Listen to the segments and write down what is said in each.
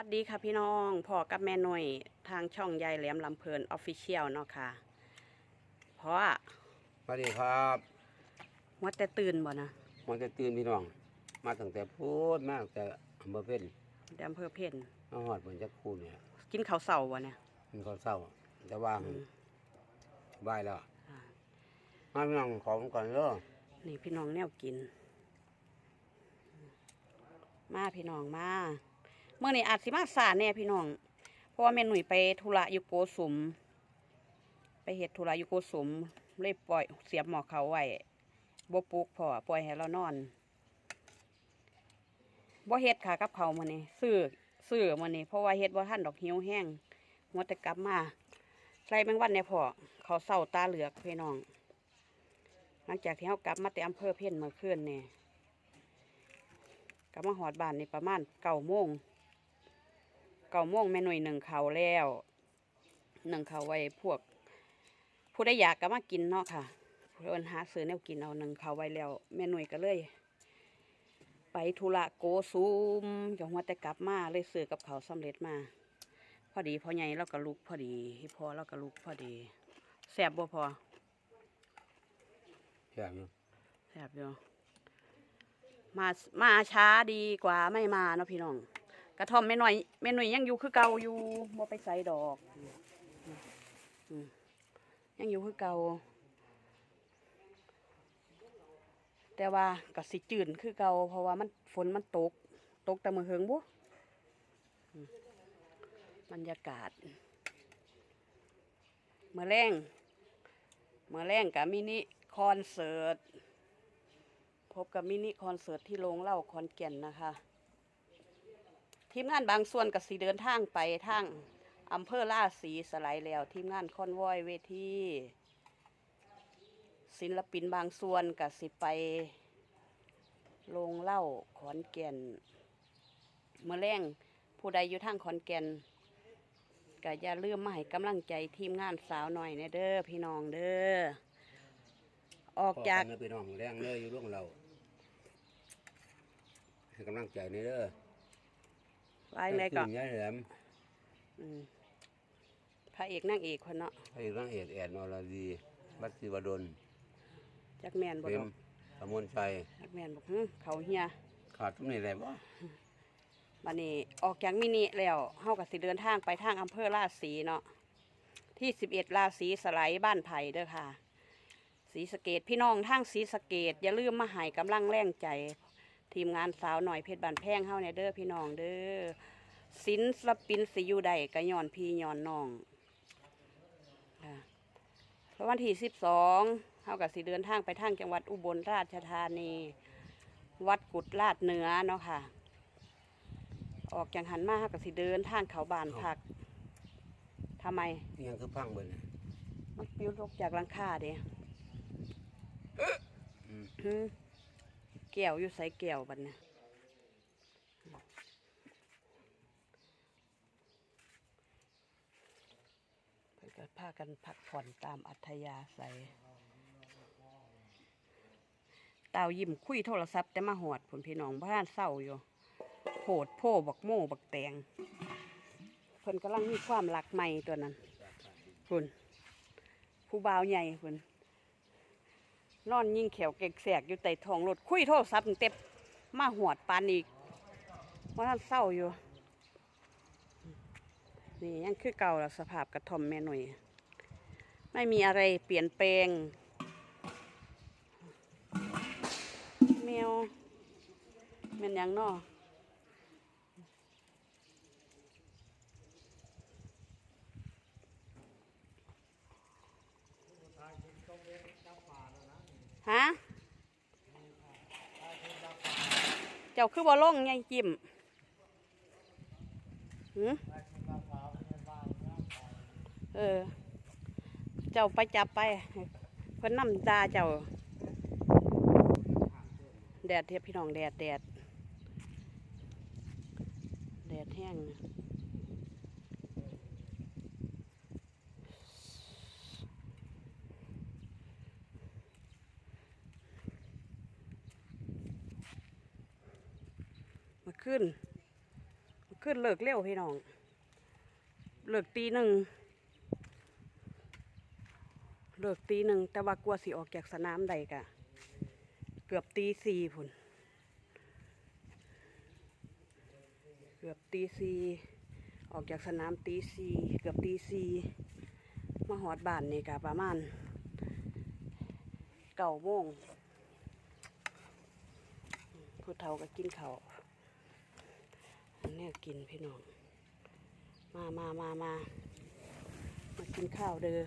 วัสดีค่ะพี่น้องพ่อกับแม่หน่อยทางช่องยายแหลมลำเพลินออฟฟิเชียลเนาะค่ะเพราะว่าสวัสดีครับมัวแต่ตื่นบ่นะมันจะตื่นพี่น้อง มาตั้งแต่พูดมาตั้งแต่อำเภอเพ็ญเดอำเภอเพ่นมาหอดเหมือนจะคู่เนี่ยกินข้าวเสาบ่เนี่ยมันก็เศร้าแต่ว่าอืมบายแล้วอ่ามาพี่น้องของก่อนเด้อนี่พี่น้องแนวกิน มาพี่น้องมา เมื่อนี้อาจสิมาสาแน่พี่น้อง เพราะว่าแม่หนุ่ยไปธุระอยู่โกสุม ไปเฮ็ดธุระอยู่โกสุม เลยปล่อยเสียบหมอกเขาไว้บ่ปลุกพอปล่อยให้เรานอนบ่เฮ็ดค่ะกับเขามื้อนี้ซื้อซื้อมื้อนี้เพราะว่าเฮ็ดบ่ทันดอกหิวแห้งมัวแต่กลับมาใส่แมงวันเนี่ยพอเขาเศร้าตาเหลือกพี่น้อง หลังจากที่เขากลับมาแต่อำเภอเพ่นเมื่อคืนเนี่ยกลับมาหอดบ้านในประมาณเก้าโมง เก้าโมงแม่หน่วยหนึ่งเขาวแล้วหนึ่งเขาวไว้พวก ผู้ได้อยากก็มากินเนาะค่ะเพื่อนหาซื้อแนวกินเอาหนึ่งเขาวไว้แล้วแม่หน่วยก็เลย ไปธุระโกซูมจังหวัดแต่กลับมาเลยซื้อกับเขาวสำเร็จมา พอดีพอใหญ่เราก็ลุกพอดีพอเราก็ลุกพอดีแสบบ่พอแซ่บอยู่แซ่บอยู่มามาช้าดีกว่าไม่มาเนาะพี่น้อง กระท่อมแม่หน่อยแม่หน่อยยังอยู่คือเก่าอยู่บ่ไปใส่ดอกยังอยู่คือเก่าแต่ว่าก็สิจืดคือเก่าเพราะว่ามันฝนมันตก ตกแต่มือเฮิงบุอืมบรรยากาศเมื่อแรงเมื่อแรงกับมินิคอนเสิร์ตพบกับมินิคอนเสิร์ตที่โรงเล่าคอนแก่นนะคะ ทีมงานบางส่วนก็สีเดินทางไปทางอำเภอล่าสีสไลด์แล้ว ทีมงานคอนวอยเวทีศิลปินบางส่วนก็สิไปโรงเล่าขอนแก่นเมื่อแรงผู้ใดอยู่ทางขอนแก่นก็อย่าลืมมาให้กำลังใจทีมงานสาวหน่อยเนเด้อพี่น้องเด้อออกจากพ่อกันนะพี่น้องแรงเลยอยู่ร่วงเราให้กำลังใจในเด้อ ไว้ไหนก่อนตื่ยายแหลมอืมพระเอกนางเอกคนเนาะให้ร่างเอกแอนอรดีบัตสิวดลจักแมนบ่เพ็ดมอกตำมลชัยจักแมนบอกหึเขาเฮียขาดทุกนี่แหละบ่บัดนี้ออกจากมินิแล้วเฮาก็สิเดินทางไปทางอำเภอราศีเนาะที่11ราศีสไลด์บ้านไผ่เด้อค่ะศรีสะเกดพี่น้องทางศรีสะเกดอย่าลืมมาให้กำลังแรงใจ ทีมงานสาวหน่อยเพชรบานแพงเฮาเนี่ยเด้อพี่น้องเด้อศิลปินสิอยู่ใดก็ย้อนพี่ย้อนน้องค่ะเพราะวันที่สิบสองเฮากับสิเดินทางไปทางจังหวัดอุบลราชธานี วัดกุดลาดเหนือเนาะค่ะ ออกจากหันมาเฮากับสิเดินทางเขาบานพักทำไมนี่ยังคือพังเบิ่นน่ะมันปลิวลกจากหลังคาเด้อืมหึ แก้วอยู่ใส่แก้วบัดเนี่ยเพิ่นก็พากันพักผ่อนตามอัธยาศัยเต่ายิ้มคุยโทรศัพท์แต่มาหอดผลพี่น้องบ้านเศร้าอยู่โผดโพบักโม่บักแตงเพิ่นกำลังมีความรักใหม่ตัวนั้นคุณผู้บ่าวใหญ่คุณ นอนยิ่งแขวเกกแสกอยู่ใต้ท้องรถคุยโทรศัพท์เต็มมาหวดปานอีกว่าท่านเศร้าอยู่ นี่ยังคือเก่าละสภาพกระท่อมแม่หน่อยไม่มีอะไรเปลี่ยนแปลงแมวแม่นยังนอ ฮะ เจ้าคือบ่ลงไงจิ้มหืมเออ เจ้าไปจับไปเพิ่นนำตาเจ้า แดดเทียบพี่น้องแดดแดดแดดแห้ง ขึ้น ขึ้นเลิกเร็วพี่น้อง เลิกตีหนึ่ง เลิกตีหนึ่ง แต่ว่ากลัวสิออกจากสนามใดกะ เกือบตีสี่พุ่น เกือบตีสี่ออกจากสนามตีสี่เกือบตีสี่มาหอดบ้านนี่กะประมาณเก้าโมงผู้เฒ่าก็กินข้าว อันนี้กินพี่น้อง มามามามามากินข้าวเด้อ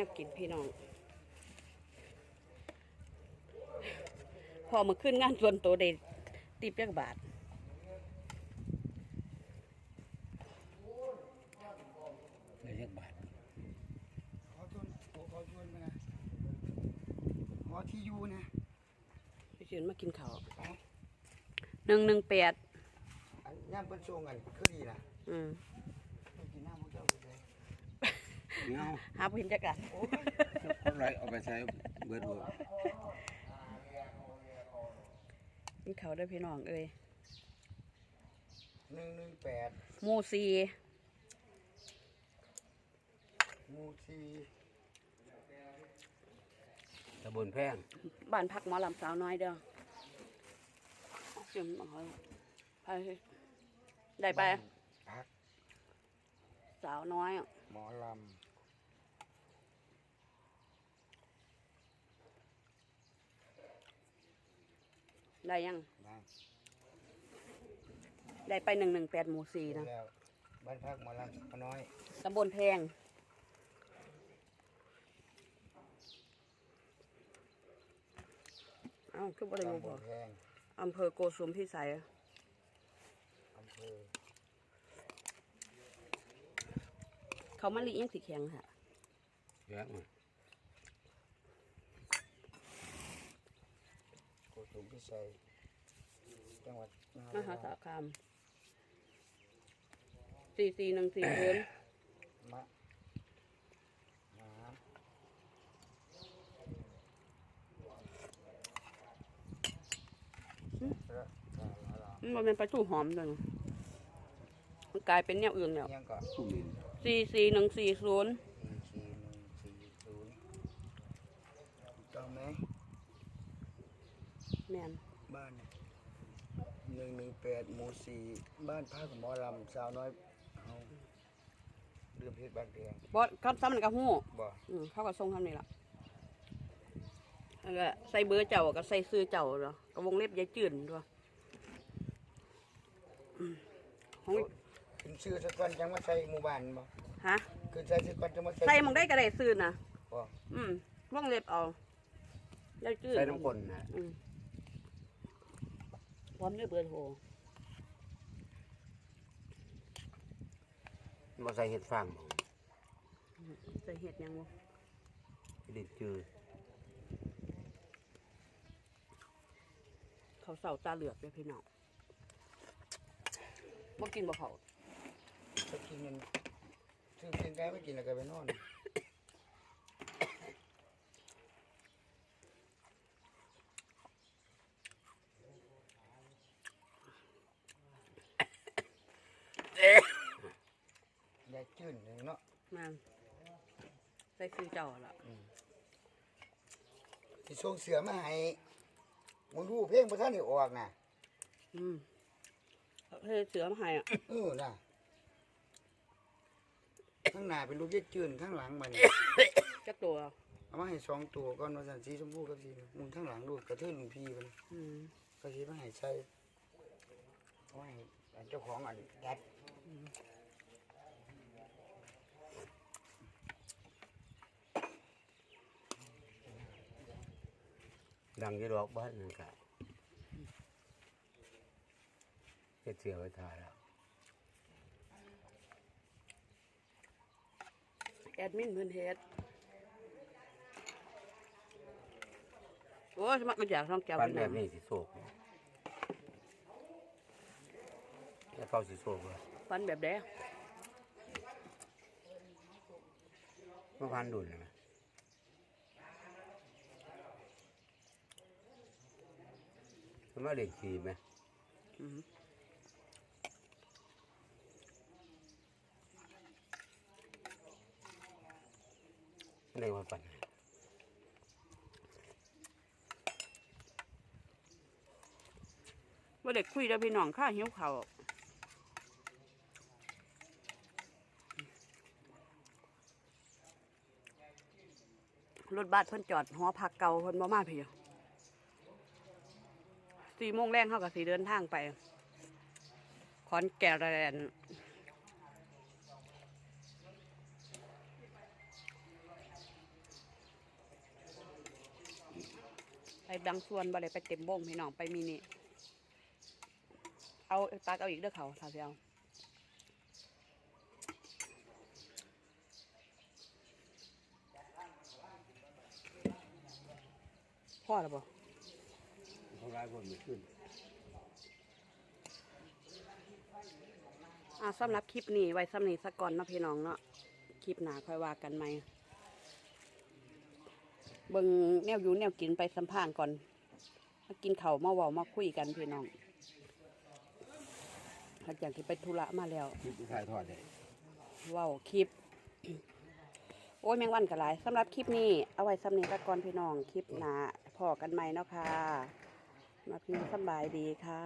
นี่แหละเนี่ยกินพี่น้อง พอมาขึ้นงานส่วนตัวเด็ตีบจักบาทได้จักบาทขอชวนขอชวนมานะขอที่อยู่นะพี่เชิญมากินข้าวเอาหนึ่งหนึ่งแปดอันย่ำเป็นโซงกันคือดีนะอืม ต้องกินน้ำมันเจ้าเลย เงาหาผู้เห็นจักกันคนไรเอาไปใช้เบิดบ่กินข้าวเด้วยพี่น้องเอ้ยหนึ่งหนึ่งแปดหมูซีหมูซีตะบนแพงบ้านพักหมอลำสาวน้อยเด้อจิมเอาไปได้ไป พัก สาวน้อยอะหมอล ได้ยังำนะได้ไปหนึ่งหนึ่งแปดหมูซีนะแล้วบ้านพักหมอลำขน้อย ตำบลแพง เอ้าคือบริตำบูบรลณ์แพงอำเภอโกสุมพิสัยอำเภอเขามาลียังสีแข็งค่ะ แยกมา โก สุมพิชัยจังหวัดมหาสารคามสี่สี่หนึ่งสี่เพื้นมะหาพระกาลามันเป็นปลาทูหอมเลยมันกลายเป็นแนวอื่นแล้วยังก็ผู้มินสี่สี่หนึ่งสี่ศูนย์ สี่สี่หนึ่งสี่ศูนย์ถูกต้องไหม แม่นบ้านหนึ่งหนึ่งแปดหมู่สี่บ้านพักหมอลำสาวน้อยเอาเรื่องเพชรบ้านแดงบอสเขาซ้ำมันกับหู้บ่อืมเขาก็ส่งทำนี่ละแล้วก็ใส่เบอร์เจ้าก็ใส่ซื้อเจ้าเหรอก็วงเล็บยายจืดด้วยอืมของขึ้นชื่อสักวันจังมาใช้หมู่บ้านบ่ฮะ ขึ้นใช้สักวันจังมาใช้ใส่หมองได้ก็ได้ซื้อนะบ่อืมวงเล็บเอายายจืดใส่น้ำคนนะอืม พร้อมด้วยเบอร์โทรบ่ใส่เห็ดฟางบ่ใส่เห็ดยังบ่ดินจืดเขาเสาตาเหลือกเลยพี่น้องบ่กินบ่เขาไปกินเงินซื้อกินได้ไม่กินแล้วก็ไปนอนยายจื้นหนึ่ง เนาะแม่นใส่ซื้อเจ้าละที่ส่งเสือมาให้มึงดูเพลงพระท่านได้ออกน่ะอืมเฮ้ยเสือมาให้อะเออน่ะข้างหน้าเป็นลูกเย็ดจืนข้างหลังมันจักตัวเอามาให้สองตัวก่อนว่าสันสีชมพูกับสีมุนข้างหลังดูกระเทือนหลวงพี่มันอืมก็สีมาให้ใส่เอาให้อันเจ้าของอันยัด ดังอยี่ดอกบ้านนั่นกะเฮ็ดเสียไว้ทายแล้วแอดมินเพิ่นเฮ็ดโอ้ยมันก็อยากท้องแก้วฟันเป็นแบบน้ำนี้สิโศกแค่เข้าสิโศกเลยฟันแบบใดเมื่อพันดุนเลยมั นมาเล่นขี่ไหมอืมเล่นมาปั่นว่าเด็กคุยเด้อพี่น้องข้าหิวเข้าวรถบัสเพิ่นจอดหอพักเก่าเพิ่นบ่มาพี่ สี่โมงแรงเขากับสีเดินทางไป ขอนแก่นไปบางส่วนบ่ได้ไปเต็มวงพี่น้องไปมินิเอาตักเอาอีกเด้อเขาถ้าสิเอาพ่อแล้วบ่เขาายคนไม่ขึ้น อ่าสำหรับคลิปนี้ไว้สำนีสักก่อนเนาะพี่น้องเนาะคลิปหนาค่อยว่ากันใหมเบิ่งแนวอยู่แนวกินไปสัมภาษณ์ก่อนมากินเข้าวมาเว้ามาคุยกันพี่น้องหลังจากที่ไปธุระมาแล้วคิดที่ถ่ายทอดได้เว้าคลิป โอ้ยแมงวันก็หลายสำหรับคลิปนี้เอาไว้สำเนีตะกก่อนพี่น้องคลิปหนาพอกันใหมเนาะค่ะ มาพิมพ์สบายดีค่ะ